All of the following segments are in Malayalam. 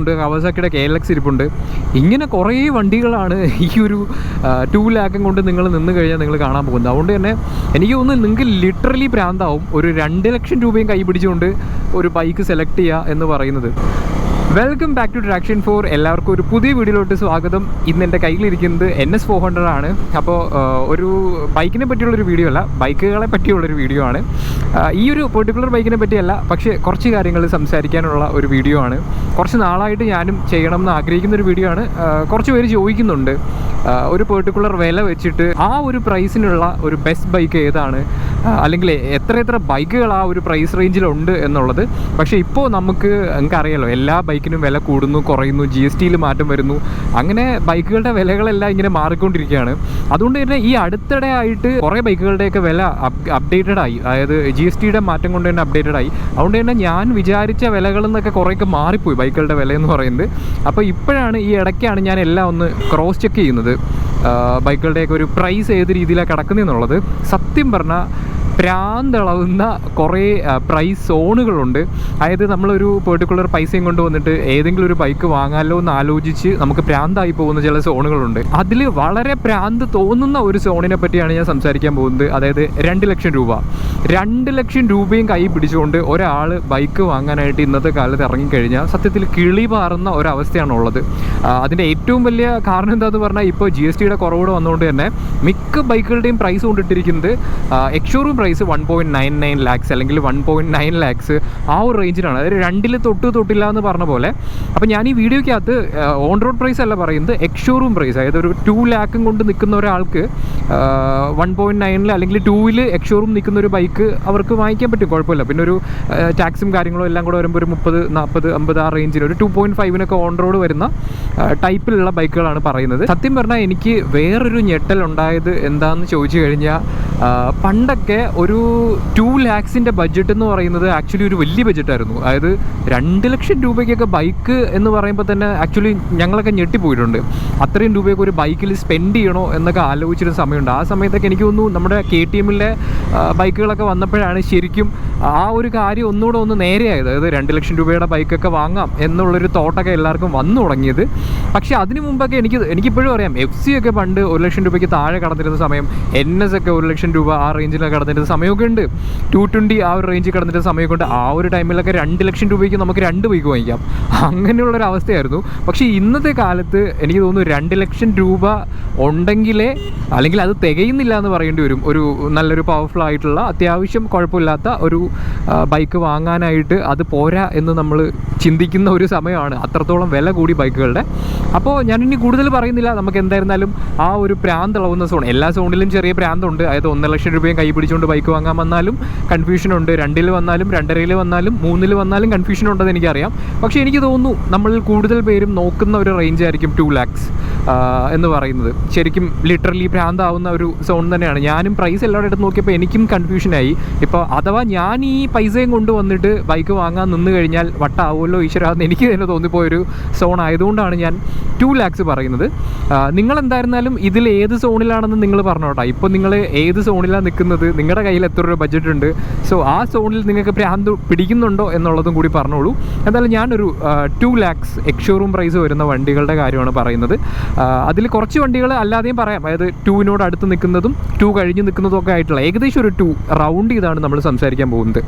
ഉണ്ട് കവസാക്കിയുടെ കെ എൽ എക്സ് ഇരിപ്പുണ്ട്. ഇങ്ങനെ കുറേ വണ്ടികളാണ് ഈ ഒരു ടു ലാക്കും കൊണ്ട് നിങ്ങൾ നിന്ന് കഴിഞ്ഞാൽ നിങ്ങൾ കാണാൻ പോകുന്നത്. അതുകൊണ്ട് തന്നെ എനിക്ക് തോന്നുന്നു നിങ്ങൾക്ക് ലിറ്ററലി ഭ്രാന്താവും ഒരു രണ്ട് ലക്ഷം രൂപയും കൈ പിടിച്ചുകൊണ്ട് ഒരു ബൈക്ക് സെലക്ട് ചെയ്യുക എന്ന് പറയുന്നത്. Welcome back to traction four എല്ലാവർക്കും ഒരു പുതിയ വീഡിയോയിലോട്ട് സ്വാഗതം. ഇന്ന് എന്റെ കയ്യിലിരിക്കുന്നത് എൻ എസ് ഫോർ ഹൺഡ്രഡ് ആണ്. അപ്പോൾ ഒരു ബൈക്കിനെ പറ്റിയുള്ളൊരു വീഡിയോ അല്ല ബൈക്കുകളെ പറ്റിയുള്ളൊരു വീഡിയോ ആണ്. ഈ ഒരു പെർട്ടിക്കുലർ ബൈക്കിനെ പറ്റിയല്ല പക്ഷേ കുറച്ച് കാര്യങ്ങൾ സംസാരിക്കാനുള്ള ഒരു വീഡിയോ ആണ്. കുറച്ച് നാളായിട്ട് ഞാനും ചെയ്യണം എന്ന് ആഗ്രഹിക്കുന്ന ഒരു വീഡിയോ ആണ്. കുറച്ച് പേര് ചോദിക്കുന്നുണ്ട്. ഒരു പെർട്ടിക്കുലർ വില വെച്ചിട്ട് ആ ഒരു പ്രൈസിനുള്ള ഒരു ബെസ്റ്റ് ബൈക്ക് ഏതാണ്? അല്ലെങ്കിൽ എത്ര എത്ര ബൈക്കുകൾ ആ ഒരു പ്രൈസ് റേഞ്ചിലുണ്ട് എന്നുള്ളത്. പക്ഷേ ഇപ്പോൾ നമുക്ക് നിങ്ങൾക്കറിയാലോ എല്ലാ ബൈക്കിനും വില കൂടുന്നു കുറയുന്നു ജി എസ് ടിയിൽ മാറ്റം വരുന്നു. അങ്ങനെ ബൈക്കുകളുടെ വിലകളെല്ലാം ഇങ്ങനെ മാറിക്കൊണ്ടിരിക്കുകയാണ്. അതുകൊണ്ട് തന്നെ ഈ അടുത്തിടെ ആയിട്ട് കുറേ ബൈക്കുകളുടെയൊക്കെ വില അപ്ഡേറ്റഡ് ആയി. അതായത് ജി എസ് ടിയുടെ മാറ്റം കൊണ്ട് തന്നെ അപ്ഡേറ്റഡ് ആയി. അതുകൊണ്ട് തന്നെ ഞാൻ വിചാരിച്ച വിലകളിൽ നിന്നൊക്കെ കുറേയൊക്കെ മാറിപ്പോയി ബൈക്കുകളുടെ വില എന്ന് പറയുന്നത്. അപ്പോൾ ഇപ്പോഴാണ് ഈ ഇടയ്ക്കാണ് ഞാൻ എല്ലാം ഒന്ന് ക്രോസ് ചെക്ക് ചെയ്യുന്നത്. ബൈക്കുകളുടെയൊക്കെ ഒരു പ്രൈസ് ഏത് രീതിയിലാണ് കിടക്കുന്നതെന്നുള്ളത്. സത്യം പറഞ്ഞാൽ പ്രാന്തളവുന്ന കുറേ പ്രൈസ് സോണുകളുണ്ട് അതായത് നമ്മളൊരു പെർട്ടിക്കുലർ പൈസയും കൊണ്ട് വന്നിട്ട് ഏതെങ്കിലും ഒരു ബൈക്ക് വാങ്ങാമല്ലോ എന്ന് ആലോചിച്ച് നമുക്ക് പ്രാന്തായി പോകുന്ന ചില സോണുകളുണ്ട് അതിൽ വളരെ പ്രാന്ത് തോന്നുന്ന ഒരു സോണിനെ പറ്റിയാണ് ഞാൻ സംസാരിക്കാൻ പോകുന്നത്. അതായത് രണ്ട് ലക്ഷം രൂപ. രണ്ട് ലക്ഷം രൂപയും കൈ പിടിച്ചുകൊണ്ട് ഒരാൾ ബൈക്ക് വാങ്ങാനായിട്ട് ഇന്നത്തെ കാലത്ത് ഇറങ്ങിക്കഴിഞ്ഞാൽ സത്യത്തിൽ കിളി പാറുന്ന ഒരവസ്ഥയാണ് ഉള്ളത് അതിന്റെ ഏറ്റവും വലിയ കാരണം എന്താണെന്ന് പറഞ്ഞാൽ ഇപ്പോൾ ജി എസ് ടിയുടെ കുറവുകൂടെ വന്നുകൊണ്ട് തന്നെ മിക്ക ബൈക്കുകളുടെയും price കൊണ്ടിട്ടിരിക്കുന്നത് ex showroom price one point nine nine lakhs അല്ലെങ്കിൽ വൺ പോയിന്റ് നയൻ ലാക്സ് ആ ഒരു റേഞ്ചിലാണ് അതായത് രണ്ടിൽ തൊട്ട് തൊട്ടില്ല എന്ന് പറഞ്ഞ പോലെ. അപ്പോൾ ഞാൻ ഈ വീഡിയോയ്ക്കകത്ത് ഓൺ റോഡ് പ്രൈസ് അല്ല പറയുന്നത് എക്സ്ഷോറൂം പ്രൈസ് അതായത് ഒരു ടു ലാക്കും കൊണ്ട് നിൽക്കുന്ന ഒരാൾക്ക് വൺ പോയിന്റ് നയനിൽ അല്ലെങ്കിൽ ടൂവിൽ എക്സ്ഷോറൂം നിൽക്കുന്ന ഒരു ബൈക്ക് അവർക്ക് വാങ്ങിക്കാൻ പറ്റും കുഴപ്പമില്ല. പിന്നെ ഒരു ടാക്സും കാര്യങ്ങളും എല്ലാം കൂടെ വരുമ്പോൾ ഒരു മുപ്പത് നാൽപ്പത് അമ്പത് ആ റേഞ്ചിൽ ഒരു ടു പോയിന്റ് ഫൈവിനൊക്കെ ഓൺ റോഡ് വരുന്ന ടൈപ്പിലുള്ള ബൈക്കുകളാണ് പറയുന്നത്. സത്യം പറഞ്ഞാൽ എനിക്ക് വേറൊരു ഞെട്ടൽ ഉണ്ടായത് എന്താണെന്ന് ചോദിച്ചു കഴിഞ്ഞാൽ പണ്ടൊക്കെ ഒരു ടു ലാക്സിന്റെ ബഡ്ജറ്റ് എന്ന് പറയുന്നത് ആക്ച്വലി ഒരു വലിയ ബഡ്ജറ്റായിരുന്നു അതായത് രണ്ട് ലക്ഷം രൂപയ്ക്കൊക്കെ ബൈക്ക് എന്ന് പറയുമ്പോൾ തന്നെ ആക്ച്വലി ഞങ്ങളൊക്കെ ഞെട്ടിപ്പോയിട്ടുണ്ട്. അത്രയും രൂപയൊക്കെ ഒരു ബൈക്കിൽ സ്പെൻഡ് ചെയ്യണോ എന്നൊക്കെ ആലോചിച്ചിരുന്ന സമയമുണ്ട്. ആ സമയത്തൊക്കെ എനിക്ക് തോന്നുന്നു നമ്മുടെ കെ ടി എമ്മിലെ ബൈക്കുകളൊക്കെ വന്നപ്പോഴാണ് ശരിക്കും ആ ഒരു കാര്യം ഒന്നുകൂടെ ഒന്ന് നേരെയായത് അതായത് രണ്ട് ലക്ഷം രൂപയുടെ ബൈക്കൊക്കെ വാങ്ങാം എന്നുള്ളൊരു തോട്ടൊക്കെ എല്ലാവർക്കും വന്നു തുടങ്ങിയത്. പക്ഷേ അതിന് മുമ്പൊക്കെ എനിക്ക് എനിക്കിപ്പോഴും അറിയാം. എഫ് സി ഒക്കെ പണ്ട് ഒരു ലക്ഷം രൂപയ്ക്ക് താഴെ കടന്നിരുന്ന സമയം എൻ എസ് ഒക്കെ ഒരു ലക്ഷം രൂപ ആ റേഞ്ചിലൊക്കെ കടന്നിരുന്ന സമയമൊക്കെ ഉണ്ട് ടു ട്വന്റി ആ ഒരു റേഞ്ചിൽ കിടന്നിട്ട് സമയമൊക്കെ ഉണ്ട് ആ ഒരു ടൈമിലൊക്കെ രണ്ട് ലക്ഷം രൂപയ്ക്ക് നമുക്ക് രണ്ട് ബൈക്ക് വാങ്ങിക്കാം. അങ്ങനെയുള്ളൊരു അവസ്ഥയായിരുന്നു. പക്ഷേ ഇന്നത്തെ കാലത്ത് എനിക്ക് തോന്നുന്നു രണ്ട് ലക്ഷം രൂപ ഉണ്ടെങ്കിലേ അല്ലെങ്കിൽ അത് തികയുന്നില്ല എന്ന് പറയേണ്ടി വരും. ഒരു നല്ലൊരു പവർഫുൾ ആയിട്ടുള്ള അത്യാവശ്യം കുഴപ്പമില്ലാത്ത ഒരു ബൈക്ക് വാങ്ങാനായിട്ട് അത് പോരാ എന്ന് നമ്മൾ ചിന്തിക്കുന്ന ഒരു സമയമാണ്. അത്രത്തോളം വില കൂടി ബൈക്കുകളുടെ അപ്പോൾ ഞാനിനി കൂടുതൽ പറയുന്നില്ല. നമുക്ക് എന്തായിരുന്നാലും ആ ഒരു പ്രാന്ത് ഇളവുന്ന സോൺ എല്ലാ സോണിലും ചെറിയ പ്രാന്തുണ്ട്. അതായത് ഒന്നര ലക്ഷം രൂപയും കൈ പിടിച്ചുകൊണ്ട് ബൈക്ക് വാങ്ങാൻ വന്നാലും കൺഫ്യൂഷൻ ഉണ്ട്. രണ്ടിൽ വന്നാലും രണ്ടരയിൽ വന്നാലും മൂന്നിൽ വന്നാലും കൺഫ്യൂഷൻ ഉണ്ടെന്ന് എനിക്കറിയാം. പക്ഷേ എനിക്ക് തോന്നുന്നു നമ്മൾ കൂടുതൽ പേരും നോക്കുന്ന ഒരു റേഞ്ച് ആയിരിക്കും ടു ലാക്സ് എന്ന് പറയുന്നത്. ശരിക്കും ലിറ്ററലി ഭ്രാന്താവുന്ന ഒരു സോൺ തന്നെയാണ്. ഞാനും പ്രൈസ് എല്ലാവരുടെ അടുത്ത് നോക്കിയപ്പോൾ എനിക്കും കൺഫ്യൂഷനായി ഇപ്പോൾ അഥവാ ഞാൻ ഈ പൈസയും കൊണ്ട് വന്നിട്ട് ബൈക്ക് വാങ്ങാൻ നിന്ന് കഴിഞ്ഞാൽ വട്ടാവുമല്ലോ ഈശ്വര എന്ന് എനിക്ക് തന്നെ തോന്നിപ്പോയൊരു സോൺ ആയതുകൊണ്ടാണ് ഞാൻ ടു ലാക്സ് പറയുന്നത്. നിങ്ങൾ എന്തായിരുന്നാലും ഇതിൽ ഏത് സോണിലാണെന്ന് നിങ്ങൾ പറഞ്ഞോട്ടെ. ഇപ്പോൾ നിങ്ങൾ ഏത് സോണിലാണ് നിൽക്കുന്നത് നിങ്ങളുടെ കയ്യിൽ എത്ര രൂപ ബഡ്ജറ്റ് ഉണ്ട് സോ ആ സോണിൽ നിങ്ങൾക്ക് ഭ്രാന്ത് പിടിക്കുന്നുണ്ടോ എന്നുള്ളതും കൂടി പറഞ്ഞോളൂ. എന്തായാലും ഞാനൊരു ടു ലാക്സ് എക്സ്ഷോറൂം പ്രൈസ് വരുന്ന വണ്ടികളുടെ കാര്യമാണ് പറയുന്നത്. അതിൽ കുറച്ച് വണ്ടികൾ അല്ലാതെയും പറയാം. അതായത് ടൂവിനോട് അടുത്ത് നിൽക്കുന്നതും ടു കഴിഞ്ഞ് നിൽക്കുന്നതും ഒക്കെ ആയിട്ടുള്ള ഏകദേശം ഒരു ടു റൗണ്ട് ചെയ്താണ് നമ്മൾ സംസാരിക്കാൻ പോകുന്നത്.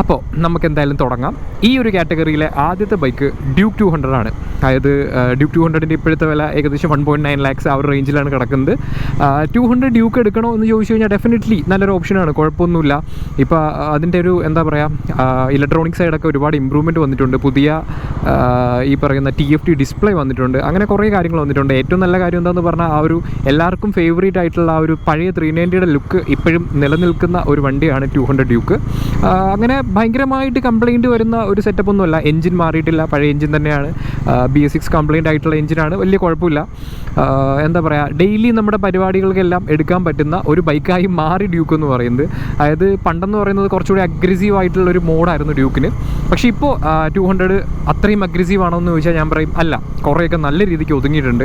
അപ്പോൾ നമുക്ക് എന്തായാലും തുടങ്ങാം. ഈ ഒരു കാറ്റഗറിയിലെ ആദ്യത്തെ ബൈക്ക് ഡ്യൂക്ക് ടു ഹൺഡ്രഡ് ആണ്. അതായത് ഡ്യൂക്ക് ടു ഹൺഡ്രഡിന്റെ ഇപ്പോഴത്തെ വില ഏകദേശം വൺ പോയിന്റ് നയൻ ലാക്സ് ആ ഒരു റേഞ്ചിലാണ് കിടക്കുന്നത്. ടു ഹൺഡ്രഡ് ഡ്യൂക്ക് എടുക്കണോ എന്ന് ചോദിച്ചു കഴിഞ്ഞാൽ ഡെഫിനറ്റ്ലി നല്ലൊരു ഓപ്ഷനാണ് കുഴപ്പമൊന്നുമില്ല. ഇപ്പോൾ അതിന്റെ ഒരു എന്താ പറയുക ഇലക്ട്രോണിക് സൈഡൊക്കെ ഒരുപാട് ഇമ്പ്രൂവ്മെന്റ് വന്നിട്ടുണ്ട്. പുതിയ ഈ പറയുന്ന ടി എഫ് ടി ഡിസ്പ്ലേ വന്നിട്ടുണ്ട്. അങ്ങനെ കുറേ കാര്യങ്ങൾ വന്നിട്ടുണ്ട്. ഏറ്റവും നല്ല കാര്യം എന്താണെന്ന് പറഞ്ഞാൽ ആ ഒരു എല്ലാവർക്കും ഫേവറേറ്റ് ആയിട്ടുള്ള ആ ഒരു പഴയ ത്രീ നയന്റിയുടെ ലുക്ക് ഇപ്പോഴും നിലനിൽക്കുന്ന ഒരു വണ്ടിയാണ് ടു ഹൺഡ്രഡ് ഡ്യൂക്ക് അങ്ങനെ ഭയങ്കരമായിട്ട് കംപ്ലൈന്റ് വരുന്ന ഒരു സെറ്റപ്പ് ഒന്നുമല്ല. എഞ്ചിൻ മാറിയിട്ടില്ല. പഴയ എഞ്ചിൻ തന്നെയാണ്. ബി എസ് സിക്സ് കംപ്ലൈന്റ് ആയിട്ടുള്ള എഞ്ചിനാണ് വലിയ കുഴപ്പമില്ല. എന്താ പറയുക ഡെയിലി നമ്മുടെ പരിപാടികൾക്കെല്ലാം എടുക്കാൻ പറ്റുന്ന ഒരു ബൈക്കായി മാറി ഡ്യൂക്ക് എന്ന് പറയുന്നത് പറയുന്നത്. അതായത് പണ്ടെന്ന് പറയുന്നത് കുറച്ചുകൂടി അഗ്രസീവ് ആയിട്ടുള്ള ഒരു മോഡായിരുന്നു ഡ്യൂക്കിന് പക്ഷേ ഇപ്പോൾ ടു ഹൺഡ്രഡ് അത്രയും അഗ്രസീവ് ആണോ എന്ന് ചോദിച്ചാൽ ഞാൻ പറയും അല്ല കുറേയൊക്കെ നല്ല രീതിക്ക് ഒതുങ്ങിയിട്ടുണ്ട്.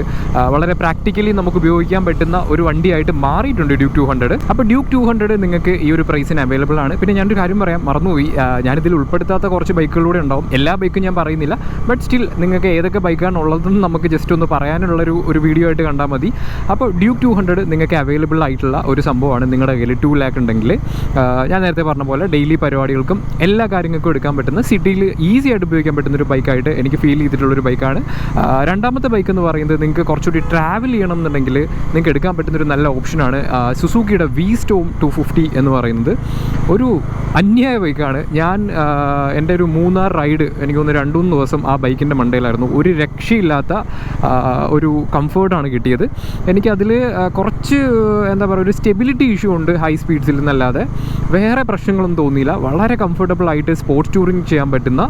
വളരെ പ്രാക്ടിക്കലി നമുക്ക് ഉപയോഗിക്കാൻ പറ്റുന്ന ഒരു വണ്ടിയായിട്ട് മാറിയിട്ടുണ്ട് ഡ്യൂക്ക് ടു ഹൺഡ്രഡ് അപ്പോൾ ഡ്യൂക്ക് ടു ഹൺഡ്രഡ് നിങ്ങൾക്ക് ഈ ഒരു പ്രൈസിന് അവൈലബിൾ ആണ്. പിന്നെ ഞാനൊരു കാര്യം പറയാം മറന്നുപോയി. ഞാനിതിൽ ഉൾപ്പെടുത്താത്ത കുറച്ച് ബൈക്കുകളിലൂടെ ഉണ്ടാവും. എല്ലാ ബൈക്കും ഞാൻ പറയുന്നില്ല. ബട്ട് സ്റ്റിൽ നിങ്ങൾക്ക് ഏതൊക്കെ ബൈക്കാണ് ഉള്ളതെന്ന് നമുക്ക് ജസ്റ്റ് ഒന്ന് പറയാനുള്ളൊരു ഒരു വീഡിയോ ആയിട്ട് കണ്ടാൽ മതി. അപ്പോൾ ഡ്യൂക്ക് ടു ഹൺഡ്രഡ് നിങ്ങൾക്ക് അവൈലബിൾ ആയിട്ടുള്ള ഒരു സംഭവമാണ് നിങ്ങളുടെ കയ്യിൽ ടു ലാക്ക് ഉണ്ടെങ്കിൽ ഞാൻ നേരത്തെ പറഞ്ഞ പോലെ ഡെയിലി പരിപാടികൾക്കും എല്ലാ കാര്യങ്ങൾക്കും എടുക്കാൻ പറ്റുന്ന സിറ്റിയിൽ ഈസി ആയിട്ട് ഉപയോഗിക്കാൻ പറ്റുന്ന ഒരു ബൈക്കായിട്ട് എനിക്ക് ഫീൽ ചെയ്തിട്ടുള്ളൊരു ബൈക്കാണ് രണ്ടാമത്തെ ബൈക്ക് എന്ന് പറയുന്നത് നിങ്ങൾക്ക് കുറച്ചുകൂടി ട്രാവൽ ചെയ്യണം എന്നുണ്ടെങ്കിൽ നിങ്ങൾക്ക് എടുക്കാൻ പറ്റുന്ന ഒരു നല്ല ഓപ്ഷനാണ് സുസൂക്കിയുടെ വി സ്റ്റോം ടു ഫിഫ്റ്റി എന്ന് പറയുന്നത്. ഒരു അന്യായ ബൈക്കാണ് ഞാൻ എന്റെ ഒരു മൂന്നാർ റൈഡ് എനിക്ക് തോന്നുന്നു രണ്ടു മൂന്ന് ദിവസം ആ ബൈക്കിന്റെ മണ്ടയിലായിരുന്നു. ഒരു രക്ഷയില്ലാത്ത ഒരു കംഫേർട്ടാണ് കിട്ടിയത്. എനിക്കതിൽ കുറച്ച് എന്താ പറയുക ഒരു സ്റ്റെബിലിറ്റി ഇഷ്യൂ ഉണ്ട് ഹൈ സ്പീഡ്സിൽ എന്നല്ലാതെ വേറെ പ്രശ്നങ്ങളൊന്നും തോന്നിയില്ല. വളരെ കംഫർട്ടബിൾ ആയിട്ട് സ്പോർട്സ് ടൂറിങ് ചെയ്യാൻ പറ്റുന്ന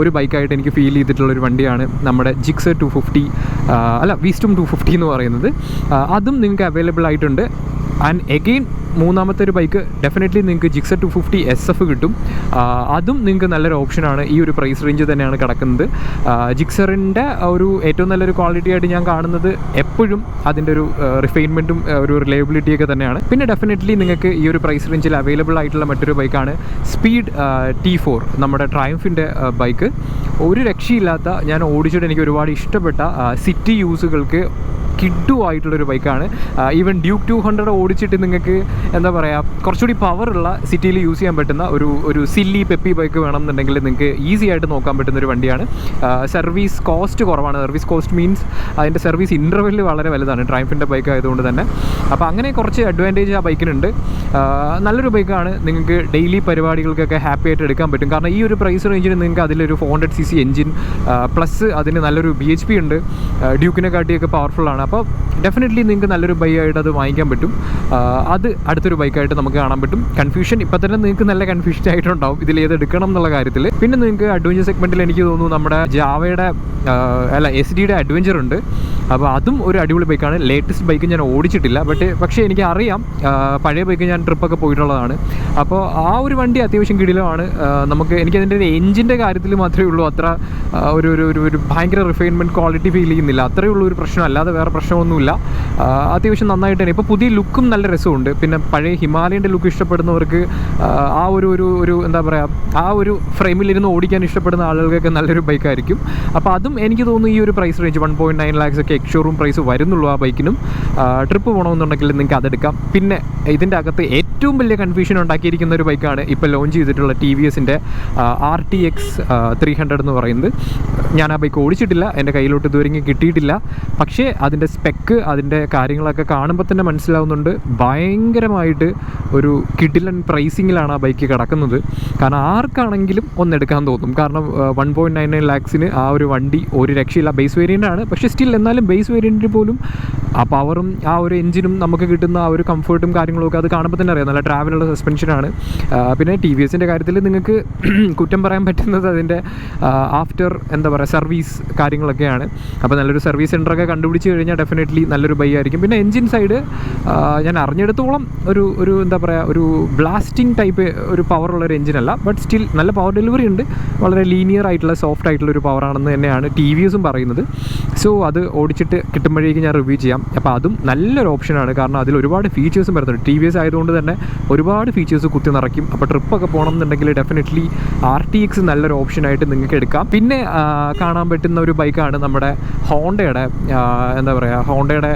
ഒരു ബൈക്കായിട്ട് എനിക്ക് ഫീൽ ചെയ്തിട്ടുള്ള ഒരു വണ്ടിയാണ് നമ്മുടെ ജിക്സ് ടു ഫിഫ്റ്റി അല്ല വീസ്റ്റും ടു ഫിഫ്റ്റി എന്ന് പറയുന്നത്. അതും നിങ്ങൾക്ക് അവൈലബിൾ ആയിട്ടുണ്ട്. ആൻഡ് എഗെയിൻ മൂന്നാമത്തെ ഒരു ബൈക്ക് ഡെഫിനറ്റ്ലി നിങ്ങൾക്ക് Gixxer two fifty S F കിട്ടും. അതും നിങ്ങൾക്ക് നല്ലൊരു ഓപ്ഷനാണ് ഈ ഒരു പ്രൈസ് റേഞ്ച് തന്നെയാണ് കിടക്കുന്നത്. ജിക്സറിന്റെ ഒരു ഏറ്റവും നല്ലൊരു ക്വാളിറ്റി ആയിട്ട് ഞാൻ കാണുന്നത് എപ്പോഴും അതിന്റെ ഒരു റിഫൈൻമെന്റും ഒരു റിലയബിലിറ്റിയൊക്കെ തന്നെയാണ്. പിന്നെ ഡെഫിനറ്റ്ലി നിങ്ങൾക്ക് ഒരു പ്രൈസ് റേഞ്ചിൽ അവൈലബിൾ ആയിട്ടുള്ള മറ്റൊരു ബൈക്കാണ് സ്പീഡ് ടി ഫോർ നമ്മുടെ ട്രയംഫിന്റെ ബൈക്ക് ഒരു രക്ഷയില്ലാത്ത ഞാൻ ഓടിച്ചിട്ട് എനിക്ക് ഒരുപാട് ഇഷ്ടപ്പെട്ട സിറ്റി യൂസുകൾക്ക് കിഡുമായിട്ടുള്ളൊരു ബൈക്കാണ്. ഈവൻ ഡ്യൂക്ക് ടു ഹൺഡ്രഡ് ഓടിച്ചിട്ട് നിങ്ങൾക്ക് എന്താ പറയുക കുറച്ചുകൂടി പവറുള്ള സിറ്റിയിൽ യൂസ് ചെയ്യാൻ പറ്റുന്ന ഒരു ഒരു സില്ലി പെപ്പി ബൈക്ക് വേണമെന്നുണ്ടെങ്കിൽ നിങ്ങൾക്ക് ഈസി ആയിട്ട് നോക്കാൻ പറ്റുന്ന ഒരു വണ്ടിയാണ്. സർവീസ് കോസ്റ്റ് കുറവാണ്. സർവീസ് കോസ്റ്റ് മീൻസ് അതിന്റെ സർവീസ് ഇന്റർവെൽ വളരെ വലുതാണ്. ട്രൈംഫിന്റെ ബൈക്ക് ആയതുകൊണ്ട് തന്നെ. അപ്പോൾ അങ്ങനെ കുറച്ച് അഡ്വാന്റേജ് ആ ബൈക്കിനുണ്ട് നല്ലൊരു ബൈക്കാണ് നിങ്ങൾക്ക് ഡെയിലി പരിപാടികൾക്കൊക്കെ ഹാപ്പി ആയിട്ട് എടുക്കാൻ പറ്റും. കാരണം ഈ ഒരു പ്രൈസ് റേഞ്ചിന് നിങ്ങൾക്ക് അതിലൊരു four hundred C C engine plus അതിന് നല്ലൊരു ബി എച്ച് പി ഉണ്ട്. ഡ്യൂക്കിനെ കാട്ടിയൊക്കെ പവർഫുൾ ആണ്. അപ്പോൾ ഡെഫിനറ്റ്ലി നിങ്ങൾക്ക് നല്ലൊരു ബൈ ആയിട്ട് അത് വാങ്ങിക്കാൻ പറ്റും. അത് അടുത്തൊരു ബൈക്കായിട്ട് നമുക്ക് കാണാൻ പറ്റും. കൺഫ്യൂഷൻ ഇപ്പം തന്നെ നിങ്ങൾക്ക് നല്ല കൺഫ്യൂഷൻ ആയിട്ടുണ്ടാവും. ഇതിൽ ഏത് എടുക്കണം എന്നുള്ള കാര്യത്തിൽ. പിന്നെ നിങ്ങൾക്ക് അഡ്വഞ്ചർ സെഗ്മെന്റിൽ എനിക്ക് തോന്നുന്നു നമ്മുടെ ജാവയുടെ അല്ല എസ് ഡിയുടെ അഡ്വഞ്ചർ ഉണ്ട്. അപ്പോൾ അതും ഒരു അടിപൊളി ബൈക്കാണ് ലേറ്റസ്റ്റ് ബൈക്ക് ഞാൻ ഓടിച്ചിട്ടില്ല. ബട്ട് പക്ഷേ എനിക്ക് അറിയാം. പഴയ ബൈക്ക് ഞാൻ ട്രിപ്പൊക്കെ പോയിട്ടുള്ളതാണ്. അപ്പോൾ ആ ഒരു വണ്ടി അത്യാവശ്യം കിടിലമാണ്. നമുക്ക് എനിക്കതിന്റെ ഒരു എഞ്ചിന്റെ കാര്യത്തിൽ മാത്രമേ ഉള്ളൂ. അത്ര ഒരു ഒരു ഒരു ഒരു ഭയങ്കര റിഫൈൻമെന്റ് ക്വാളിറ്റി ഫീൽ ചെയ്യുന്നില്ല. അത്രയേ ഉള്ളൂ ഒരു പ്രശ്നം. അല്ലാതെ വേറെ പ്രശ്നമൊന്നുമില്ല. അത്യാവശ്യം നന്നായിട്ട് തന്നെ. ഇപ്പോൾ പുതിയ ലുക്കും നല്ല രസമുണ്ട്. പിന്നെ പഴയ ഹിമാലയന്റെ ലുക്ക് ഇഷ്ടപ്പെടുന്നവർക്ക് ആ, ആ ഒരു ഒരു ഒരു എന്താ പറയുക ആ ഒരു ഫ്രെയിമിലിരുന്ന് ഓടിക്കാൻ ഇഷ്ടപ്പെടുന്ന ആളുകൾക്കൊക്കെ നല്ലൊരു ബൈക്കായിരിക്കും. അപ്പോൾ അതും എനിക്ക് തോന്നുന്നു ഈ ഒരു price range one point nine lakhs ഒക്കെ എക്സ്ഷോറൂം പ്രൈസ് വരുന്നുള്ളൂ ആ ബൈക്കിനും. ട്രിപ്പ് പോകണമെന്നുണ്ടെങ്കിൽ നിങ്ങൾക്ക് അതെടുക്കാം. പിന്നെ ഇതിന്റെ അകത്ത് ഏറ്റവും വലിയ കൺഫ്യൂഷൻ ഉണ്ടാക്കിയിരിക്കുന്ന ഒരു ബൈക്കാണ് ഇപ്പോൾ ലോഞ്ച് ചെയ്തിട്ടുള്ള ടി വി എസിന്റെ R T X three hundred എന്ന് പറയുന്നത്. ഞാൻ ആ ബൈക്ക് ഓടിച്ചിട്ടില്ല. എന്റെ കയ്യിലോട്ട് ഇതുവരെ കിട്ടിയിട്ടില്ല. പക്ഷേ അതിന്റെ സ്പെക്ക് അതിന്റെ കാര്യങ്ങളൊക്കെ കാണുമ്പോൾ തന്നെ മനസ്സിലാവുന്നുണ്ട്. ഭയങ്കരമായിട്ട് ഒരു കിഡിലൻ പ്രൈസിങ്ങിലാണ് ആ ബൈക്ക് കിടക്കുന്നത്. കാരണം ആർക്കാണെങ്കിലും ഒന്നെടുക്കാൻ തോന്നും. കാരണം വൺ പോയിന്റ് നയൻ നയൻ ലാക്സിന് ആ ഒരു വണ്ടി ഒരു രക്ഷയില്ല. ബേസ് വേരിയന്റ് ആണ്. പക്ഷേ സ്റ്റിൽ എന്നാലും ബേസ് വേരിയന്റിന് പോലും ആ പവറും ആ ഒരു എഞ്ചിനും നമുക്ക് കിട്ടുന്ന ആ ഒരു കംഫർട്ടും കാര്യങ്ങളൊക്കെ അത് കാണുമ്പോൾ തന്നെ അറിയാം. നല്ല ട്രാവലുള്ള സസ്പെൻഷനാണ് പിന്നെ ടി വി എസിന്റെ കാര്യത്തിൽ നിങ്ങൾക്ക് കുറ്റം പറയാൻ പറ്റുന്നത് അതിന്റെ ആഫ്റ്റർ എന്താ പറയുക സർവീസ് കാര്യങ്ങളൊക്കെയാണ്. അപ്പോൾ നല്ലൊരു സർവീസ് സെന്ററൊക്കെ കണ്ടുപിടിച്ച് കഴിഞ്ഞാൽ ഡെഫിനറ്റ്ലി നല്ലൊരു ബൈ ആയിരിക്കും. പിന്നെ എൻജിൻ സൈഡ് ഞാൻ അറിഞ്ഞെടുത്തോളം ഒരു ഒരു എന്താ പറയുക ഒരു ബ്ലാസ്റ്റിംഗ് ടൈപ്പ് ഒരു പവറുള്ള ഒരു എഞ്ചിനല്ല ബട്ട് സ്റ്റിൽ നല്ല പവർ ഡെലിവറി ഉണ്ട്. വളരെ ലീനിയർ ആയിട്ടുള്ള സോഫ്റ്റ് ആയിട്ടുള്ള ഒരു പവറാണെന്ന് തന്നെയാണ് ടി വി എസും പറയുന്നത്. സോ അത് ഓടിച്ചിട്ട് കിട്ടുമ്പോഴേക്കും ഞാൻ റിവ്യൂ ചെയ്യാം. അപ്പോൾ അതും നല്ലൊരു ഓപ്ഷനാണ് കാരണം അതിൽ ഒരുപാട് ഫീച്ചേഴ്സും വരുന്നുണ്ട്. ടി വി എസ് ആയതുകൊണ്ട് തന്നെ ഒരുപാട് ഫീച്ചേഴ്സ് കുത്തി നിറയ്ക്കും. അപ്പോൾ ട്രിപ്പൊക്കെ പോകണം എന്നുണ്ടെങ്കിൽ ഡെഫിനറ്റ്ലി ആർ ടി എക്സ് നല്ലൊരു ഓപ്ഷനായിട്ട് നിങ്ങൾക്ക് എടുക്കാം. പിന്നെ കാണാൻ പറ്റുന്ന ഒരു ബൈക്കാണ് നമ്മുടെ ഹോണ്ടയുടെ എന്താ പറയുക ഹോണ്ടയുടെ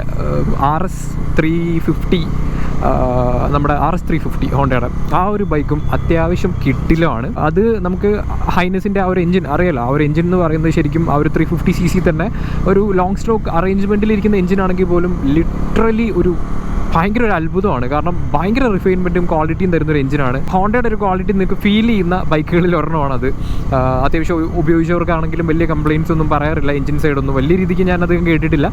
ആർ എസ് ത്രീ ഫിഫ്റ്റി നമ്മുടെ ആർ എസ് ത്രീ ഫിഫ്റ്റി ഹോണ്ടയുടെ ആ ഒരു ബൈക്കും അത്യാവശ്യം കിട്ടിലാണ്. അത് നമുക്ക് ഹൈനസിന്റെ ആ ഒരു എഞ്ചിൻ അറിയാലോ ആ ഒരു എഞ്ചിൻ എന്ന് പറയുന്നത് ശരിക്കും ആ ഒരു ത്രീ ഫിഫ്റ്റി സി സി തന്നെ ഒരു ലോങ് സ്ട്രോക്ക് അറേഞ്ച്മെന്റിലിരിക്കുന്ന എഞ്ചിൻ ആണെങ്കിൽ പോലും ലിറ്ററലി ഒരു ഭയങ്കര ഒരു അത്ഭുതമാണ്. കാരണം ഭയങ്കര റിഫൈൻമെന്റും ക്വാളിറ്റിയും തരുന്ന ഒരു എഞ്ചിനാണ് ഹോണ്ടയുടെ ഒരു ക്വാളിറ്റി നിങ്ങൾക്ക് ഫീൽ ചെയ്യുന്ന ബൈക്കുകളിൽ ഒരെണ്ണമാണത് അത്. അത്യാവശ്യം ഉപയോഗിച്ചവർക്കാണെങ്കിലും വലിയ കംപ്ലയിൻസ് ഒന്നും പറയാറില്ല. എഞ്ചിൻ സൈഡൊന്നും വലിയ രീതിക്ക് അധികം കേട്ടിട്ടില്ല.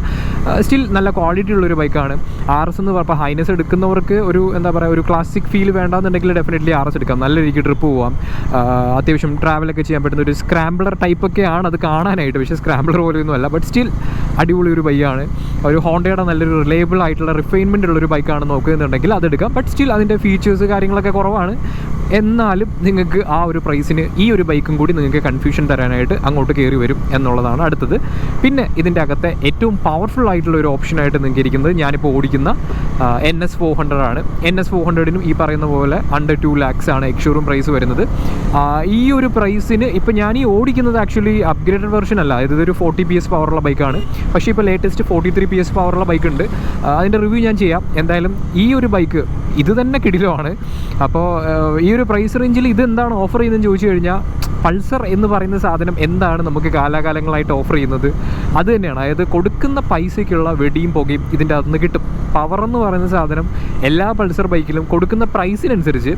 സ്റ്റിൽ നല്ല ക്വാളിറ്റി ഉള്ളൊരു ബൈക്കാണ് ആർ എസ് എന്ന് പറഞ്ഞാൽ ഹൈനസ് എടുക്കുന്നവർക്ക് ഒരു എന്താ പറയുക ഒരു ക്ലാസിക് ഫീൽ വേണ്ടാന്നുണ്ടെങ്കിൽ ഡെഫിനറ്റ്ലി ആർ എസ് എടുക്കാം. നല്ല രീതിക്ക് ട്രിപ്പ് പോവാം. അത്യാവശ്യം ട്രാവലൊക്കെ ചെയ്യാൻ പറ്റുന്ന ഒരു സ്ക്രാംബ്ലർ ടൈപ്പൊക്കെയാണ് അത് കാണാനായിട്ട്. പക്ഷേ സ്ക്രാംബ്ലർ പോലെയൊന്നും അല്ല ബട്ട് സ്റ്റിൽ അടിപൊളി ഒരു ബൈക്കാണ് ഒരു ഹോണ്ടയുടെ നല്ലൊരു റിലയബിൾ ആയിട്ടുള്ള റിഫൈൻമെന്റ് ഉള്ളൊരു ബൈക്കാണ് നോക്കുന്നുണ്ടെങ്കിൽ അതെടുക്കാം ബട്ട് സ്റ്റിൽ അതിന്റെ ഫീച്ചേഴ്സ് കാര്യങ്ങളൊക്കെ കുറവാണ്. എന്നാലും നിങ്ങൾക്ക് ആ ഒരു പ്രൈസിന് ഈ ഒരു ബൈക്കും കൂടി നിങ്ങൾക്ക് കൺഫ്യൂഷൻ തരാനായിട്ട് അങ്ങോട്ട് കയറി വരും എന്നുള്ളതാണ് അടുത്തത്. പിന്നെ ഇതിന്റെ അകത്തെ ഏറ്റവും പവർഫുൾ ആയിട്ടുള്ള ഒരു ഓപ്ഷനായിട്ട് നിങ്ങൾക്ക് ഇരിക്കുന്നത് ഞാനിപ്പോൾ ഓടിക്കുന്ന എൻ എസ് ഫോർ ഹൺഡ്രഡ് ആണ്. എൻ എസ് ഫോർ ഹൺഡ്രഡിനും ഈ പറയുന്ന പോലെ അണ്ടർ ടു ലാക്സ് ആണ് എക്ഷോറും പ്രൈസ് വരുന്നത്. ഈ ഒരു പ്രൈസിന് ഇപ്പോൾ ഞാൻ ഈ ഓടിക്കുന്നത് ആക്ച്വലി അപ്ഗ്രേഡഡ് വെർഷൻ അല്ല. ഇതൊരു ഫോർട്ടി പി എസ് പവറുള്ള ബൈക്കാണ് പക്ഷേ ഇപ്പോൾ latest forty three P S പവറുള്ള ബൈക്ക് ഉണ്ട്. അതിന്റെ റിവ്യൂ ഞാൻ ചെയ്യാം. എന്തായാലും ഈ ഒരു ബൈക്ക് ഇത് തന്നെ കിടിലമാണ്. അപ്പോൾ ഈ ഒരു പ്രൈസ് റേഞ്ചിൽ ഇത് എന്താണ് ഓഫർ ചെയ്യുന്നതെന്ന് ചോദിച്ചു കഴിഞ്ഞാൽ പൾസർ എന്ന് പറയുന്ന സാധനം എന്താണ് നമുക്ക് കാലാകാലങ്ങളായിട്ട് ഓഫർ ചെയ്യുന്നത്? അത് തന്നെയാണ്. അതായത് കൊടുക്കുന്ന പൈസയ്ക്കുള്ള വെടിയും പുകയും ഇതിന്റെ അകത്തുനിന്ന് കിട്ടും. പവർ എന്ന് പറയുന്ന സാധനം എല്ലാ പൾസർ ബൈക്കിലും കൊടുക്കുന്ന പ്രൈസിനനുസരിച്ച്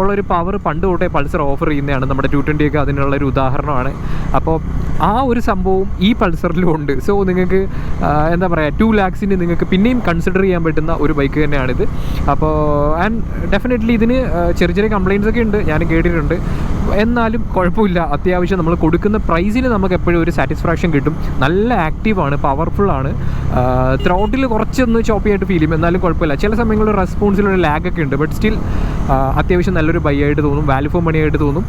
ഉള്ളൊരു പവർ പണ്ട് തൊട്ടേ പൾസർ ഓഫർ ചെയ്യുന്നതാണ് നമ്മുടെ ടു ട്വന്റിയൊക്കെ അതിനുള്ളൊരു ഉദാഹരണമാണ്. അപ്പോൾ ആ ഒരു സംഭവം ഈ പൾസറിലും ഉണ്ട്. സോ നിങ്ങൾക്ക് എന്താ പറയുക ടു ലാക്സിന് നിങ്ങൾക്ക് പിന്നെയും കൺസിഡർ ചെയ്യാൻ പറ്റുന്ന ഒരു ബൈക്ക് തന്നെയാണിത്. അപ്പോൾ ആൻഡ് ഡെഫിനറ്റ്ലി ഇതിന് ചെറിയ ചെറിയ കംപ്ലയിൻസ് ഒക്കെ ഉണ്ട്. ഞാൻ കേട്ടിട്ടുണ്ട്. എന്നാലും കുഴപ്പമില്ല. അത്യാവശ്യം നമ്മൾ കൊടുക്കുന്ന പ്രൈസിന് നമുക്ക് എപ്പോഴും ഒരു സാറ്റിസ്ഫാക്ഷൻ കിട്ടും. നല്ല ആക്റ്റീവാണ് പവർഫുള്ളാണ് ത്രോട്ടിൽ കുറച്ചൊന്ന് ചോപ്പിയായിട്ട് ഫീൽ ചെയ്യും. എന്നാലും കുഴപ്പമില്ല. ചില സമയങ്ങളിൽ റെസ്പോൺസിലൊരു ലാഗൊക്കെ ഉണ്ട്. ബട്ട് സ്റ്റിൽ അത്യാവശ്യം നല്ലൊരു ബൈ ആയിട്ട് തോന്നും വാല്യൂ ഫോർ മണി ആയിട്ട് തോന്നും.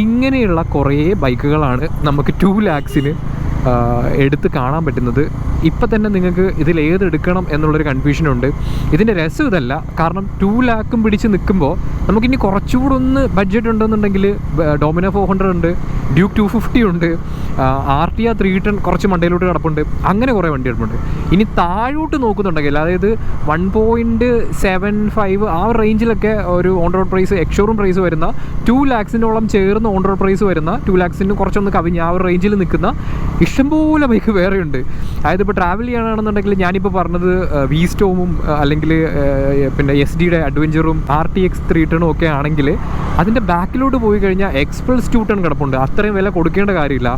ഇങ്ങനെയുള്ള കുറേ ബൈക്കുകളാണ് നമുക്ക് ടു ലാക്സിന് എടുത്ത് കാണാൻ പറ്റുന്നത്. ഇപ്പം തന്നെ നിങ്ങൾക്ക് ഇതിൽ ഏതെടുക്കണം എന്നുള്ളൊരു കൺഫ്യൂഷനുണ്ട് ഇതിന്റെ രസം ഇതല്ല. കാരണം ടു ലാക്കും പിടിച്ച് നിൽക്കുമ്പോൾ നമുക്കിനി കുറച്ചുകൂടെ ഒന്ന് ബഡ്ജറ്റ് ഉണ്ടെന്നുണ്ടെങ്കിൽ ഡോമിനോ ഫോർ ഹൺഡ്രഡ് ഉണ്ട് ഡ്യൂക്ക് ടു ഫിഫ്റ്റി ഉണ്ട് R T R three ten കുറച്ച് മണ്ടയിലോട്ട് കിടപ്പുണ്ട്. അങ്ങനെ കുറേ വണ്ടി കിടപ്പുണ്ട്. ഇനി താഴോട്ട് നോക്കുന്നുണ്ടെങ്കിൽ അതായത് വൺ പോയിന്റ് സെവൻ ഫൈവ് ആ റേഞ്ചിലൊക്കെ ഒരു on road price ex showroom price വരുന്ന ടു ലാക്സിനോളം ചേർന്ന് ഓൺ റോഡ് പ്രൈസ് വരുന്ന ടു ലാക്സിന് കുറച്ചൊന്ന് കവിഞ്ഞ് ആ ഒരു റേഞ്ചിൽ നിൽക്കുന്ന ഇഷ്ടംപോലെ ബൈക്ക് വേറെയുണ്ട്. അതായത് ഇപ്പോൾ ട്രാവൽ ചെയ്യാനാണെന്നുണ്ടെങ്കിൽ ഞാനിപ്പോൾ പറഞ്ഞത് വി സ്റ്റോമും അല്ലെങ്കിൽ പിന്നെ എസ് ഡിയുടെ അഡ്വഞ്ചറും ആർ ടി എക്സ് ത്രീ ടണും ഒക്കെ ആണെങ്കിൽ അതിന്റെ ബാക്കിലോട്ട് പോയി കഴിഞ്ഞാൽ എക്സ്പ്രസ് ടു ടൺ കിടപ്പുണ്ട്. അത്രയും വില കൊടുക്കേണ്ട കാര്യമില്ല.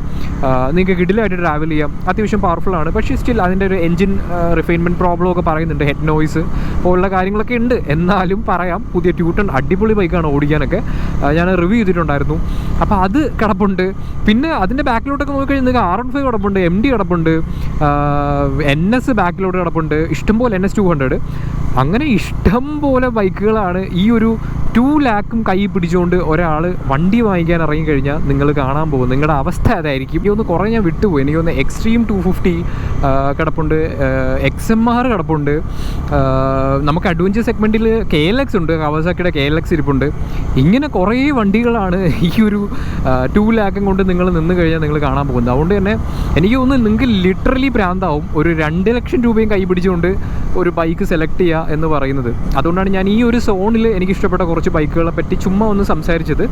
നിങ്ങൾക്ക് കിഡിലായിട്ട് ട്രാവൽ ചെയ്യാം. അത്യാവശ്യം പവർഫുൾ ആണ്. പക്ഷേ സ്റ്റിൽ അതിന്റെ ഒരു എൻജിൻ റിഫൈൻമെന്റ് പ്രോബ്ലം ഒക്കെ പറയുന്നുണ്ട്. ഹെഡ് നോയ്സ് പോലുള്ള കാര്യങ്ങളൊക്കെ ഉണ്ട്. എന്നാലും പറയാം പുതിയ ട്യൂട്ടൺ അടിപൊളി ബൈക്കാണ് ഓടിക്കാനൊക്കെ. ഞാൻ റിവ്യൂ ചെയ്തിട്ടുണ്ടായിരുന്നു. അപ്പോൾ അത് കിടപ്പുണ്ട്. പിന്നെ അതിന്റെ ബാക്കിലോട്ടൊക്കെ നോക്കിക്കഴിഞ്ഞാൽ നിങ്ങൾക്ക് ആർ എൺ ഫൈവ് കിടപ്പുണ്ട് എം ഡി കിടപ്പുണ്ട് എൻ എസ് ബാക്കിലോട്ട് കിടപ്പുണ്ട് ഇഷ്ടംപോലെ എൻ എസ് ടു ഹൺഡ്രഡ് അങ്ങനെ ഇഷ്ടം പോലെ ബൈക്കുകളാണ് ഈ ഒരു ടു ലാക്കും കൈ പിടിച്ചുകൊണ്ട് ഒരാൾ വണ്ടി വാങ്ങിക്കാൻ ഇറങ്ങിക്കഴിഞ്ഞാൽ നിങ്ങൾ കാണാൻ പോകും നിങ്ങളുടെ അവസ്ഥ അതായിരിക്കും. ഈ ഒന്ന് കുറേ ഞാൻ വിട്ടുപോയി. എനിക്ക് ഒന്ന് എക്സ്ട്രീം ടു ഫിഫ്റ്റി കിടപ്പുണ്ട് എക്സ് എം ആർ കിടപ്പുണ്ട്. നമുക്ക് അഡ്വഞ്ചർ സെഗ്മെന്റിൽ കെ എൽ എക്സ് ഉണ്ട്. കവാസാക്കിയുടെ കെ എൽ എക്സ് ഇരിപ്പുണ്ട്. ഇങ്ങനെ കുറേ വണ്ടികളാണ് ഈ ഒരു ടു ലാക്കും കൊണ്ട് നിങ്ങൾ നിന്ന് കഴിഞ്ഞാൽ നിങ്ങൾ കാണാൻ പോകുന്നത്. അതുകൊണ്ട് തന്നെ എനിക്ക് തോന്നുന്നു നിങ്ങൾക്ക് ലിറ്ററലി പ്രാന്താവും ഒരു രണ്ട് ലക്ഷം രൂപയും കൈ പിടിച്ചുകൊണ്ട് ഒരു ബൈക്ക് സെലക്ട് ചെയ്യുക എന്ന് പറയുന്നത്. അതുകൊണ്ടാണ് ഞാൻ ഈ ഒരു സോണിൽ എനിക്ക് ഇഷ്ടപ്പെട്ട കുറച്ച് ബൈക്കുകളെ പറ്റി ചുമ്മാ ഒന്ന് സംസാരിച്ചത്.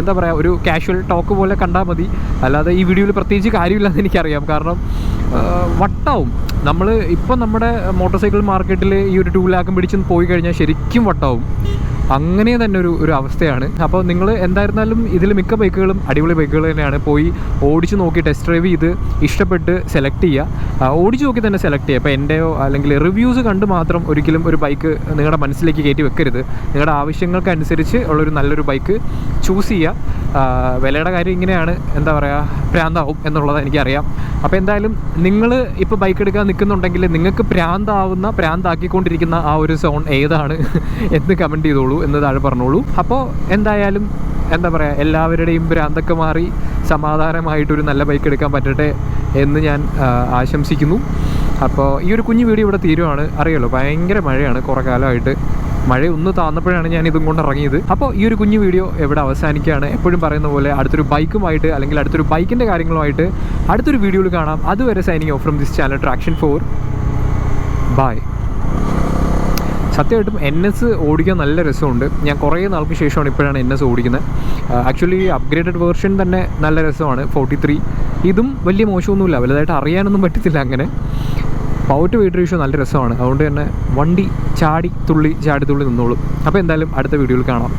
എന്താ പറയുക ഒരു കാഷ്വൽ ടോക്ക് പോലെ കണ്ടാൽ മതി. അല്ലാതെ ഈ വീഡിയോയിൽ പ്രത്യേകിച്ച് കാര്യമില്ലെന്ന് എനിക്കറിയാം. കാരണം വട്ടാവും. നമ്മൾ ഇപ്പം നമ്മുടെ മോട്ടോർ സൈക്കിൾ മാർക്കറ്റിൽ ഈ ഒരു ടൂ ലാക്കും പിടിച്ച് പോയി കഴിഞ്ഞാൽ ശരിക്കും വട്ടാവും. അങ്ങനെ തന്നെ ഒരു ഒരു അവസ്ഥയാണ്. അപ്പോൾ നിങ്ങൾ എന്തായിരുന്നാലും ഇതിൽ മിക്ക ബൈക്കുകളും അടിപൊളി ബൈക്കുകൾ തന്നെയാണ്. പോയി ഓടിച്ച് നോക്കി ടെസ്റ്റ് ഡ്രൈവ് ചെയ്ത് ഇഷ്ടപ്പെട്ട് സെലക്ട് ചെയ്യുക ഓടിച്ച് നോക്കി തന്നെ സെലക്ട് ചെയ്യുക അപ്പോൾ എന്റെയോ അല്ലെങ്കിൽ റിവ്യൂസ് കണ്ട് മാത്രം ഒരിക്കലും ഒരു ബൈക്ക് നിങ്ങളുടെ മനസ്സിലേക്ക് കയറ്റി വെക്കരുത്. നിങ്ങളുടെ ആവശ്യങ്ങൾക്കനുസരിച്ച് ഉള്ളൊരു നല്ലൊരു ബൈക്ക് ചൂസ് ചെയ്യുക വിലയുടെ കാര്യം ഇങ്ങനെയാണ് എന്താ പറയുക പ്രാന്താവും എന്നുള്ളത് എനിക്കറിയാം. അപ്പോൾ എന്തായാലും നിങ്ങൾ ഇപ്പോൾ ബൈക്ക് എടുക്കാൻ നിൽക്കുന്നുണ്ടെങ്കിൽ നിങ്ങൾക്ക് പ്രാന്താവുന്ന പ്രാന്താക്കിക്കൊണ്ടിരിക്കുന്ന ആ ഒരു സോൺ ഏതാണ് എന്ന് കമന്റ് ചെയ്തോളൂ എന്ന് താഴെ പറഞ്ഞോളൂ. അപ്പോൾ എന്തായാലും എന്താ പറയുക എല്ലാവരുടെയും ഭ്രാന്തൊക്കെ മാറി സമാധാനമായിട്ടൊരു നല്ല ബൈക്ക് എടുക്കാൻ പറ്റട്ടെ എന്ന് ഞാൻ ആശംസിക്കുന്നു. അപ്പോൾ ഈ ഒരു കുഞ്ഞു വീഡിയോ ഇവിടെ തീരുവാണ്. അറിയാലോ ഭയങ്കര മഴയാണ് കുറേ കാലമായിട്ട്. മഴ ഒന്ന് താന്നപ്പോഴാണ് ഞാൻ ഇതും കൊണ്ട് ഇറങ്ങിയത്. അപ്പോൾ ഈ ഒരു കുഞ്ഞു വീഡിയോ എവിടെ അവസാനിക്കുകയാണ്? എപ്പോഴും പറയുന്ന പോലെ അടുത്തൊരു ബൈക്കുമായിട്ട് അല്ലെങ്കിൽ അടുത്തൊരു ബൈക്കിന്റെ കാര്യങ്ങളുമായിട്ട് അടുത്തൊരു വീഡിയോയിൽ കാണാം. അതുവരെ signing off from this channel traction four bye സത്യമായിട്ടും എൻ എസ് ഓടിക്കാൻ നല്ല രസമുണ്ട്. ഞാൻ കുറേ നാൾക്ക് ശേഷമാണ് ഇപ്പോഴാണ് എൻ എസ് ഓടിക്കുന്നത്. ആക്ച്വലി അപ്ഗ്രേഡഡ് വേർഷൻ തന്നെ നല്ല രസമാണ് ഫോർട്ടി ത്രീ ഇതും വലിയ മോശമൊന്നുമില്ല. വലുതായിട്ട് അറിയാനൊന്നും പറ്റത്തില്ല അങ്ങനെ. പവർ വീട്ടിൽ റേഷ്യോ നല്ല രസമാണ്. അതുകൊണ്ട് തന്നെ വണ്ടി ചാടി തുള്ളി ചാടി തുള്ളി നിന്നോളും. അപ്പോൾ എന്തായാലും അടുത്ത വീഡിയോയിൽ കാണാം.